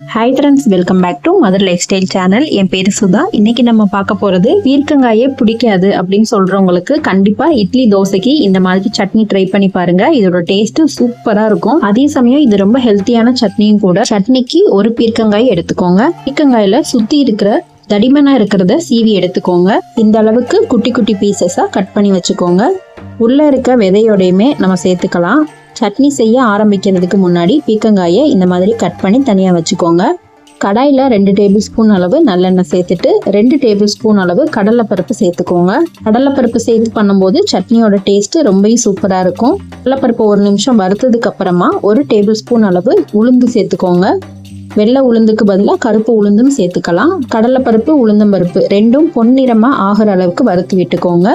Hi friends welcome back to mother lifestyle channel என் பேர் சுதா. இன்னைக்கு நம்ம பார்க்க போகிறது பீர்க்கங்காயே பிடிக்காது அப்படின்னு சொல்றவங்களுக்கு கண்டிப்பாக இட்லி தோசைக்கு இந்த மாதிரி சட்னி ட்ரை பண்ணி பாருங்க. இதோட டேஸ்ட்டு சூப்பராக இருக்கும். அதே சமயம் இது ரொம்ப ஹெல்த்தியான சட்னியும் கூட. சட்னிக்கு ஒரு பீர்க்கங்காய் எடுத்துக்கோங்க. பீர்க்கங்காயில் சுற்றி இருக்கிற தடிமனாக இருக்கிறத சீவி எடுத்துக்கோங்க. இந்த அளவுக்கு குட்டி குட்டி பீசஸாக கட் பண்ணி வச்சுக்கோங்க. உள்ளே இருக்க விதையோடையுமே நம்ம சேர்த்துக்கலாம். சட்னி செய்ய ஆரம்பிக்கிறதுக்கு முன்னாடி பீக்கங்காயை இந்த மாதிரி கட் பண்ணி தனியாக வச்சுக்கோங்க. கடாயில் ரெண்டு டேபிள் ஸ்பூன் அளவு நல்லெண்ணெய் சேர்த்துட்டு ரெண்டு டேபிள் ஸ்பூன் அளவு கடலைப்பருப்பு சேர்த்துக்கோங்க. கடலைப்பருப்பு சேர்த்து பண்ணும்போது சட்னியோட டேஸ்ட்டு ரொம்பவும் சூப்பராக இருக்கும். கடலைப்பருப்பு ஒரு நிமிஷம் வறுத்ததுக்கு அப்புறமா ஒரு டேபிள் ஸ்பூன் அளவு உளுந்து சேர்த்துக்கோங்க. வெள்ளை உளுந்துக்கு பதிலாக கருப்பு உளுந்தும் சேர்த்துக்கலாம். கடலைப்பருப்பு உளுந்தம்பருப்பு ரெண்டும் பொன்னிறமாக ஆகிற அளவுக்கு வறுத்து விட்டுக்கோங்க.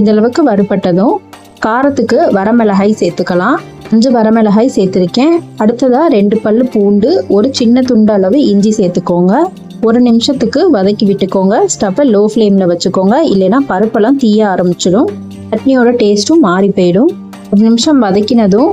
இந்தளவுக்கு வறுபட்டதும் காரத்துக்கு வரமிளகாய் சேர்த்துக்கலாம். அஞ்சு வரமிளகாய் சேர்த்துருக்கேன். அடுத்ததாக ரெண்டு பல் பூண்டு ஒரு சின்ன துண்டு அளவு இஞ்சி சேர்த்துக்கோங்க. ஒரு நிமிஷத்துக்கு வதக்கி விட்டுக்கோங்க. ஸ்டவ்வை லோ ஃப்ளேமில் வச்சுக்கோங்க. இல்லைன்னா பருப்பெல்லாம் தீய ஆரம்பிச்சிடும் சட்னியோட டேஸ்ட்டும் மாறி போயிடும். ஒரு நிமிஷம் வதக்கினதும்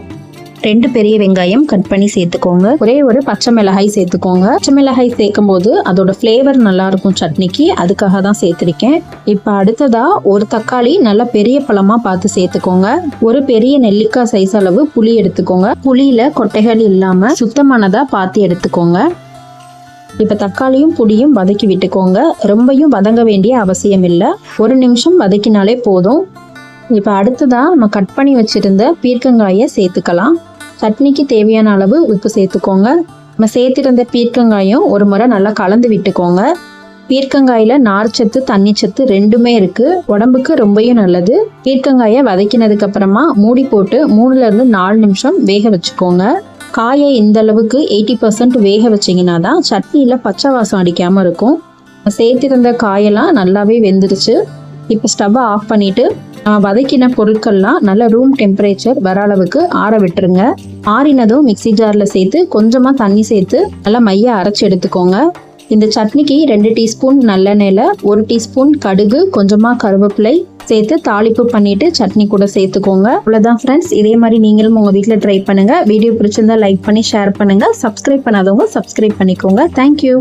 ரெண்டு பெரிய வெங்காயம் கட் பண்ணி சேர்த்துக்கோங்க. ஒரே ஒரு பச்சை மிளகாய் சேர்த்துக்கோங்க. பச்சை மிளகாய் சேர்க்கும் போது அதோட ஃப்ளேவர் நல்லா இருக்கும் சட்னிக்கு. அதுக்காக தான் சேர்த்துருக்கேன். இப்போ அடுத்ததா ஒரு தக்காளி நல்லா பெரிய பழமா பார்த்து சேர்த்துக்கோங்க. ஒரு பெரிய நெல்லிக்காய் சைஸ் அளவு புளி எடுத்துக்கோங்க. புளியில கொட்டைகள் இல்லாம சுத்தமானதா பார்த்து எடுத்துக்கோங்க. இப்போ தக்காளியும் புளியும் வதக்கி விட்டுக்கோங்க. ரொம்பையும் வதங்க வேண்டிய அவசியம் இல்லை. ஒரு நிமிஷம் வதக்கினாலே போதும். இப்போ அடுத்ததாக நம்ம கட் பண்ணி வச்சுருந்த பீர்க்கங்காயை சேர்த்துக்கலாம். சட்னிக்கு தேவையான அளவு உப்பு சேர்த்துக்கோங்க. நம்ம சேர்த்துருந்த பீர்க்கங்காயும் ஒரு முறை நல்லா கலந்து விட்டுக்கோங்க. பீர்க்கங்காயில் நார்ச்சத்து தண்ணி சத்து ரெண்டுமே இருக்குது உடம்புக்கு ரொம்பவும் நல்லது. பீர்க்கங்காயை வதக்கினதுக்கு அப்புறமா மூடி போட்டு மூணுலேருந்து நாலு நிமிஷம் வேக வச்சுக்கோங்க. காயை இந்த அளவுக்கு எயிட்டி பர்சன்ட் வேக வச்சிங்கன்னா தான் சட்னியில் பச்சை வாசம் அடிக்காமல் இருக்கும். சேர்த்திருந்த காயெல்லாம் நல்லாவே வெந்துருச்சு. இப்போ ஸ்டவ்வை ஆஃப் பண்ணிவிட்டு வதக்கின பொருட்கள்லாம் நல்ல ரூம் டெம்பரேச்சர் வர அளவுக்கு ஆற விட்டுருங்க. ஆறினதும் மிக்சி ஜாரில் சேர்த்து கொஞ்சமாக தண்ணி சேர்த்து நல்லா மைய அரைச்சி எடுத்துக்கோங்க. இந்த சட்னிக்கு ரெண்டு டீஸ்பூன் நல்லெண்ணெயில் ஒரு டீஸ்பூன் கடுகு கொஞ்சமாக கருவேப்பிலை சேர்த்து தாளிப்பு பண்ணிட்டு சட்னி கூட சேர்த்துக்கோங்க. அவ்வளோதான் ஃப்ரெண்ட்ஸ் இதே மாதிரி நீங்களும் உங்கள் வீட்டில் ட்ரை பண்ணுங்கள் வீடியோ பிடிச்சிருந்தா லைக் பண்ணி ஷேர் பண்ணுங்கள் சப்ஸ்கிரைப் பண்ணாதவங்க சப்ஸ்கிரைப் பண்ணிக்கோங்க. தேங்க்யூ